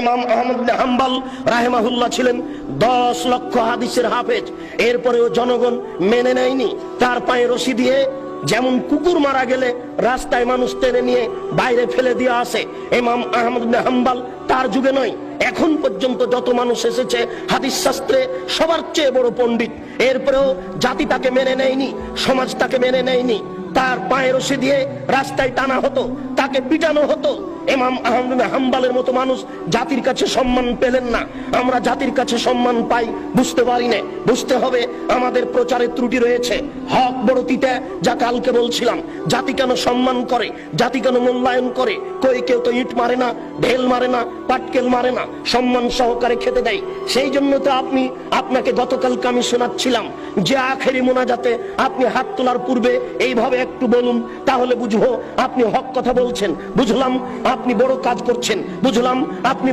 ইমাম আহমদ হাম্বল রাহেমাহুল্লাহ ছিলেন দশ লক্ষ হাদিসের হাফেজ। এরপরেও জনগণ মেনে নেয়নি। তার পায়ে রশি দিয়ে যেমন কুকুর মারা গেলে রাস্তায় মানুষ টেনে নিয়ে বাইরে ফেলে দিয়ে আসে ইমাম আহমদ হাম্বল তার যুগে নয়। এখন পর্যন্ত যত মানুষ এসেছে হাদিস শাস্ত্রে সবার চেয়ে বড় পণ্ডিত। এরপরেও জাতি তাকে মেনে নেয়নি, সমাজ তাকে মেনে নেয়নি। তার পায়ে রশি দিয়ে রাস্তায় টানা হতো, তাকে পিটানো হতো। ইমাম আহমদ হাম্বালের মতো মানুষ জাতির কাছে সম্মান পেলেন না। আমরা জাতির কাছে সম্মান পাই, বুঝতে পারি না। বুঝতে হবে, আমাদের প্রচারের ত্রুটি রয়েছে। হক বড় তিতা, যা কালকে বলছিলাম। জাতি কেন সম্মান করে? জাতি কেন মূল্যায়ন করে? কই কেউ তো ইট মারে না, ঢেল মারে না, পাটকেল মারে না, সম্মান সহকারে খেতে দেয়। সেই জন্য তো আপনি, আপনাকে গতকালকে আমি শোনাচ্ছিলাম যে আখেরি মোনাজাতে আপনি হাত তোলার পূর্বে এইভাবে একটু বলুন তাহলে বুঝব আপনি হক কথা বলছেন। বুঝলাম আপনি বড় কাজ করছেন। বুঝলাম আপনি